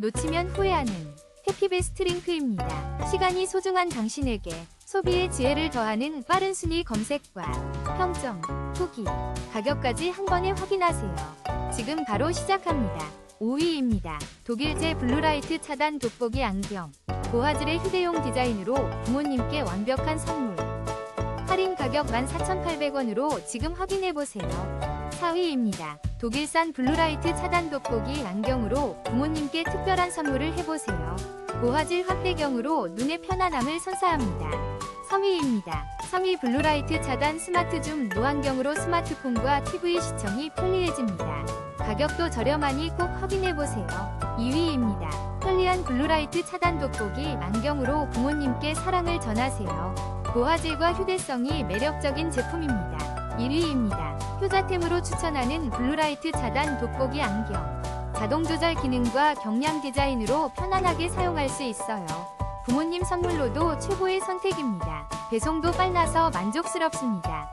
놓치면 후회하는 해피베스트 링크입니다. 시간이 소중한 당신에게 소비의 지혜를 더하는 빠른 순위 검색과 평점, 후기, 가격까지 한 번에 확인하세요. 지금 바로 시작합니다. 5위입니다. 독일제 블루라이트 차단 돋보기 안경. 고화질의 휴대용 디자인으로 부모님께 완벽한 선물. 할인 가격 14,800원으로 지금 확인해보세요. 4위입니다. 독일산 블루라이트 차단 돋보기 안경으로 부모님께 특별한 선물을 해보세요. 고화질 확대경으로 눈의 편안함을 선사합니다. 3위입니다. 3위 블루라이트 차단 스마트 줌 노안경으로 스마트폰과 TV 시청이 편리해집니다. 가격도 저렴하니 꼭 확인해보세요. 2위입니다. 편리한 블루라이트 차단 돋보기 안경으로 부모님께 사랑을 전하세요. 고화질과 휴대성이 매력적인 제품입니다. 1위입니다. 효자템으로 추천하는 블루라이트 차단 돋보기 안경. 자동 조절 기능과 경량 디자인으로 편안하게 사용할 수 있어요. 부모님 선물로도 최고의 선택입니다. 배송도 빨라서 만족스럽습니다.